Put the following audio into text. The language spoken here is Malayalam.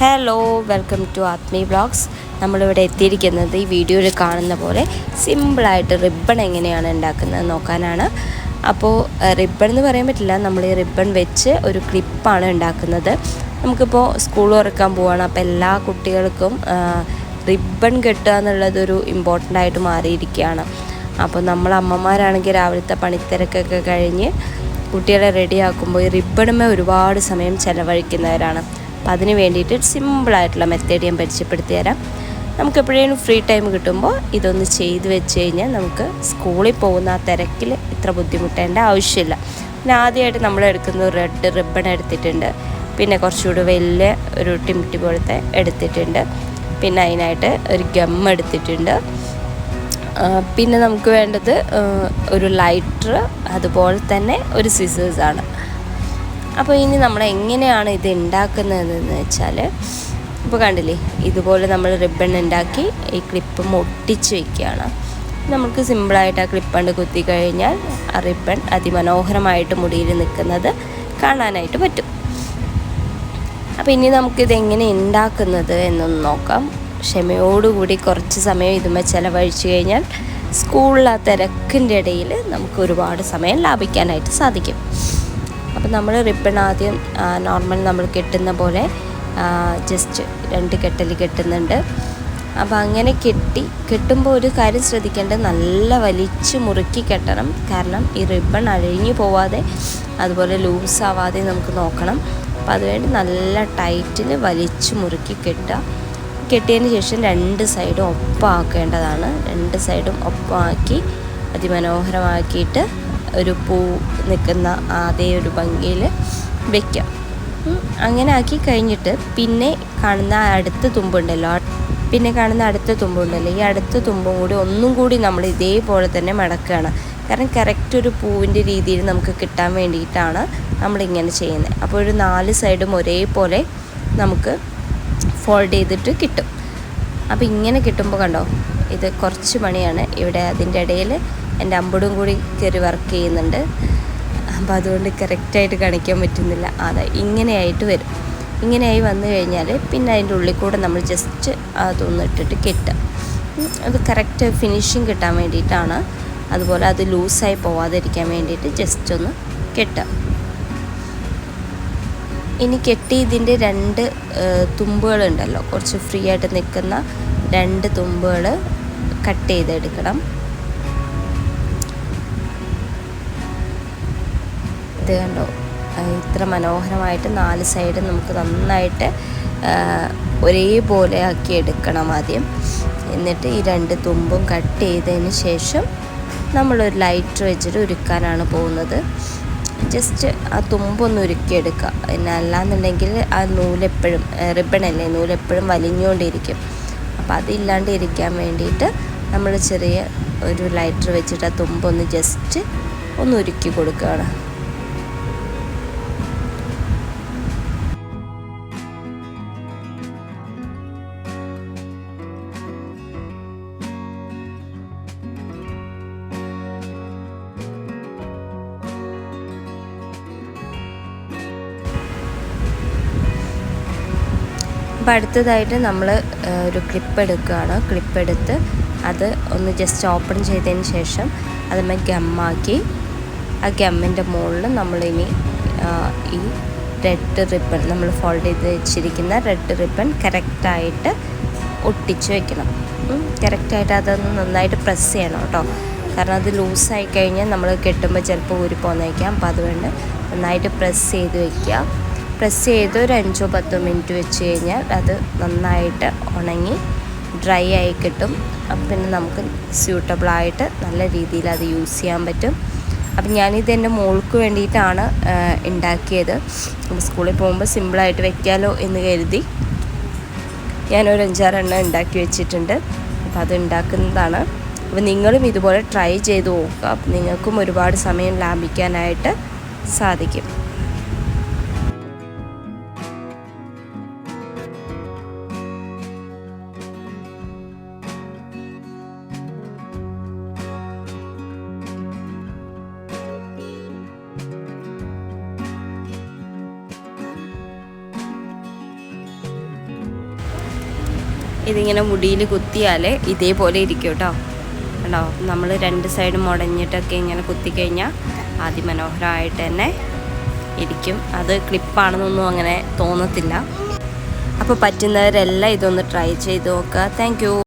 Hello welcome to Athmi blogs നമ്മളിവിടെ എത്തിയിരിക്കുന്നത് ഈ വീഡിയോയിൽ കാണുന്ന പോലെ സിമ്പിളായിട്ട് റിബൺ എങ്ങനെയാണ് ഉണ്ടാക്കുന്നത് നോക്കാനാണ്. അപ്പോൾ റിബൺ എന്ന് പറയാൻ പറ്റില്ല നമ്മൾ ഈ റിബൺ വെച്ച് ഒരു ക്ലിപ്പാണ് ഉണ്ടാക്കുന്നത്. നമുക്കിപ്പോൾ സ്കൂൾ തുറക്കാൻ പോവാണ് അപ്പോൾ എല്ലാ കുട്ടികൾക്കും റിബൺ കെട്ടുക എന്നുള്ളതൊരു ഇമ്പോർട്ടന്റ് ആയിട്ട് മാറിയിരിക്കുകയാണ്. അപ്പോൾ നമ്മൾ അമ്മമാരാണെങ്കിൽ രാവിലത്തെ പണിത്തിരക്കൊക്കെ കഴിഞ്ഞ് കുട്ടികളെ റെഡിയാക്കുമ്പോൾ ഈ റിബണുമേ ഒരുപാട് സമയം ചിലവഴിക്കുന്നവരാണ്. അപ്പം അതിന് വേണ്ടിയിട്ട് സിമ്പിളായിട്ടുള്ള മെത്തേഡ് ഞാൻ പരിചയപ്പെടുത്തി തരാം നമുക്ക് എപ്പോഴേലും ഫ്രീ ടൈം കിട്ടുമ്പോൾ ഇതൊന്ന് ചെയ്ത് വെച്ച് കഴിഞ്ഞാൽ നമുക്ക് സ്കൂളിൽ പോകുന്ന ആ തിരക്കിൽ ഇത്ര ബുദ്ധിമുട്ടേണ്ട ആവശ്യമില്ല. പിന്നെ ആദ്യമായിട്ട് നമ്മൾ എടുക്കുന്ന റെഡ് റിബൺ എടുത്തിട്ടുണ്ട്. പിന്നെ കുറച്ചുകൂടി വലിയ ഒരു ടിമിറ്റി പോലത്തെ എടുത്തിട്ടുണ്ട്. പിന്നെ അതിനായിട്ട് ഒരു ഗം എടുത്തിട്ടുണ്ട്. പിന്നെ നമുക്ക് വേണ്ടത് ഒരു ലൈറ്റർ അതുപോലെ തന്നെ ഒരു സിസേഴ്സാണ് അപ്പോൾ ഇനി നമ്മൾ എങ്ങനെയാണ് ഇത് ഉണ്ടാക്കുന്നതെന്ന് വെച്ചാൽ ഇപ്പോൾ കണ്ടില്ലേ ഇതുപോലെ നമ്മൾ റിബൺ ഉണ്ടാക്കി ഈ ക്ലിപ്പ് ഒട്ടിച്ച് വയ്ക്കുകയാണ് നമുക്ക് സിമ്പിളായിട്ട് ആ ക്ലിപ്പ് കൊണ്ട് കുത്തി കഴിഞ്ഞാൽ ആ റിബൺ അതിമനോഹരമായിട്ട് മുടിയിൽ നിൽക്കുന്നത് കാണാനായിട്ട് പറ്റും. അപ്പോൾ ഇനി നമുക്കിത് എങ്ങനെ ഉണ്ടാക്കുന്നത് എന്നൊന്ന് നോക്കാം. ക്ഷമയോടുകൂടി കുറച്ച് സമയം ഇതുമ്മ ചിലവഴിച്ചു കഴിഞ്ഞാൽ സ്കൂളിൽ തിരക്കിന്റെ ഇടയിൽ നമുക്ക് ഒരുപാട് സമയം ലാഭിക്കാനായിട്ട് സാധിക്കും. അപ്പോൾ നമ്മൾ റിബൺ ആദ്യം നോർമൽ നമ്മൾ കെട്ടുന്ന പോലെ ജസ്റ്റ് രണ്ട് കെട്ടൽ കെട്ടുന്നുണ്ട്. അപ്പോൾ അങ്ങനെ കെട്ടി കെട്ടുമ്പോൾ ഒരു കാര്യം ശ്രദ്ധിക്കേണ്ടത് നല്ല വലിച്ച് മുറുക്കി കെട്ടണം. കാരണം ഈ റിബൺ അഴിഞ്ഞു പോവാതെ അതുപോലെ ലൂസ് ആവാതെ നമുക്ക് നോക്കണം. അപ്പോൾ അതുവേണ്ടി നല്ല ടൈറ്റിൽ വലിച്ച് മുറുക്കി കെട്ടുക. കെട്ടിയതിന് ശേഷം രണ്ട് സൈഡും ഒപ്പമാക്കേണ്ടതാണ് രണ്ട് സൈഡും ഒപ്പമാക്കി അതിമനോഹരമാക്കിയിട്ട് ഒരു പൂ നിൽക്കുന്ന അതേ ഒരു ഭംഗിയിൽ വെക്കാം. അങ്ങനെ ആക്കി കഴിഞ്ഞിട്ട് പിന്നെ കാണുന്ന അടുത്ത തുമ്പുണ്ടല്ലോ. പിന്നെ കാണുന്ന അടുത്ത തുമ്പുണ്ടല്ലോ. ഈ അടുത്ത തുമ്പും കൂടി ഒന്നും കൂടി നമ്മൾ ഇതേപോലെ തന്നെ മടക്കുകയാണ്. കാരണം കറക്റ്റ് ഒരു പൂവിന്റെ രീതിയിൽ നമുക്ക് കിട്ടാൻ വേണ്ടിയിട്ടാണ് നമ്മളിങ്ങനെ ചെയ്യുന്നത്. അപ്പോൾ ഒരു നാല് സൈഡും ഒരേപോലെ നമുക്ക് ഫോൾഡ് ചെയ്തിട്ട് കിട്ടും. അപ്പോൾ ഇങ്ങനെ കിട്ടുമ്പോൾ കണ്ടോ ഇത് കുറച്ച് മണിയാണ് ഇവിടെ അതിന്റെ ഇടയിൽ എന്റെ അമ്പടും കൂടി കയറി വർക്ക് ചെയ്യുന്നുണ്ട്. അപ്പോൾ അതുകൊണ്ട് കറക്റ്റായിട്ട് കാണിക്കാൻ പറ്റുന്നില്ല. അതെ ഇങ്ങനെയായിട്ട് വരും. ഇങ്ങനെയായി വന്നു കഴിഞ്ഞാൽ പിന്നെ അതിന്റെ ഉള്ളിൽ കൂടെ നമ്മൾ ജസ്റ്റ് അതൊന്ന് ഇട്ടിട്ട് കെട്ടുക. അത് കറക്റ്റ് ഫിനിഷിങ് കിട്ടാൻ വേണ്ടിയിട്ടാണ്. അതുപോലെ അത് ലൂസായി പോവാതിരിക്കാൻ വേണ്ടിയിട്ട് ജസ്റ്റ് ഒന്ന് കെട്ടുക. ഇനി കെട്ടി ഇതിന്റെ രണ്ട് തുമ്പുകളുണ്ടല്ലോ. കുറച്ച് ഫ്രീ ആയിട്ട് നിൽക്കുന്ന രണ്ട് തുമ്പുകൾ കട്ട് ചെയ്തെടുക്കണം. ഇത് കണ്ടോ? ഇത്ര മനോഹരമായിട്ട് നാല് സൈഡ് നമുക്ക് നന്നായിട്ട് ഒരേപോലെ ആക്കി എടുക്കണം ആദ്യം. എന്നിട്ട് ഈ രണ്ട് തുമ്പും കട്ട് ചെയ്തതിന് ശേഷം നമ്മളൊരു ലൈറ്റർ വെച്ചിട്ട് ഉരുക്കാനാണ് പോകുന്നത്. ജസ്റ്റ് ആ തുമ്പൊന്ന് ഉരുക്കിയെടുക്കുക പിന്നെ അല്ലാന്നുണ്ടെങ്കിൽ ആ നൂലെപ്പോഴും റിബണല്ലേ നൂലെപ്പോഴും വലിഞ്ഞുകൊണ്ടിരിക്കും. അപ്പോൾ അതില്ലാണ്ട് ഇരിക്കാൻ വേണ്ടിയിട്ട് നമ്മൾ ചെറിയ ഒരു ലൈറ്റർ വെച്ചിട്ട് ആ തുമ്പൊന്ന് ജസ്റ്റ് ഒന്ന് ഉരുക്കി കൊടുക്കുകയാണ്. അപ്പോൾ അടുത്തതായിട്ട് നമ്മൾ ഒരു ക്ലിപ്പ് എടുക്കുകയാണ് ക്ലിപ്പ് എടുത്ത് അത് ഒന്ന് ജസ്റ്റ് ഓപ്പൺ ചെയ്തതിന് ശേഷം അതിന്മേൽ ഗമ്മാക്കി ആ ഗമ്മിന്റെ മുകളിൽ നമ്മളിനി ഈ റെഡ് റിബൺ നമ്മൾ ഫോൾഡ് ചെയ്ത് വെച്ചിരിക്കുന്ന റെഡ് റിബൺ കറക്റ്റായിട്ട് ഒട്ടിച്ച് വെക്കണം. കറക്റ്റായിട്ട് അതൊന്ന് നന്നായിട്ട് പ്രസ് ചെയ്യണം കേട്ടോ. കാരണം അത് ലൂസായി കഴിഞ്ഞാൽ നമ്മൾ കെട്ടുമ്പോൾ ചിലപ്പോൾ ഊരി പോന്നേക്കാം അപ്പോൾ അതുകൊണ്ട് നന്നായിട്ട് പ്രസ് ചെയ്ത് വെക്കുക. പ്രസ് ചെയ്ത് ഒരു അഞ്ചോ പത്തോ മിനിറ്റ് വെച്ച് കഴിഞ്ഞാൽ അത് നന്നായിട്ട് ഉണങ്ങി ഡ്രൈ ആയി കിട്ടും. അപ്പം പിന്നെ നമുക്ക് സ്യൂട്ടബിളായിട്ട് നല്ല രീതിയിൽ അത് യൂസ് ചെയ്യാൻ പറ്റും. അപ്പം ഞാനിത് എന്റെ മോൾക്ക് വേണ്ടിയിട്ടാണ് ഉണ്ടാക്കിയത് സ്കൂളിൽ പോകുമ്പോൾ സിമ്പിളായിട്ട് വെക്കാമല്ലോ എന്ന് കരുതി ഞാനൊരു അഞ്ചാറെണ്ണം ഉണ്ടാക്കി വെച്ചിട്ടുണ്ട്. അപ്പോൾ അത് ഉണ്ടാക്കുന്നതാണ് അപ്പോൾ നിങ്ങളും ഇതുപോലെ ട്രൈ ചെയ്ത് നോക്കുക. നിങ്ങൾക്കും ഒരുപാട് സമയം ലാഭിക്കാനായിട്ട് സാധിക്കും. ഇതിങ്ങനെ മുടിയിൽ കുത്തിയാൽ ഇതേപോലെ ഇരിക്കും കേട്ടോ. കണ്ടോ? നമ്മൾ രണ്ട് സൈഡും മുടഞ്ഞിട്ടൊക്കെ ഇങ്ങനെ കുത്തിക്കഴിഞ്ഞാൽ അതിമനോഹരമായിട്ട് തന്നെ ഇരിക്കും. അത് ക്ലിപ്പാണെന്നൊന്നും അങ്ങനെ തോന്നത്തില്ല. അപ്പോൾ പറ്റുന്നവരെല്ലാം ഇതൊന്ന് ട്രൈ ചെയ്ത് നോക്കുക. താങ്ക്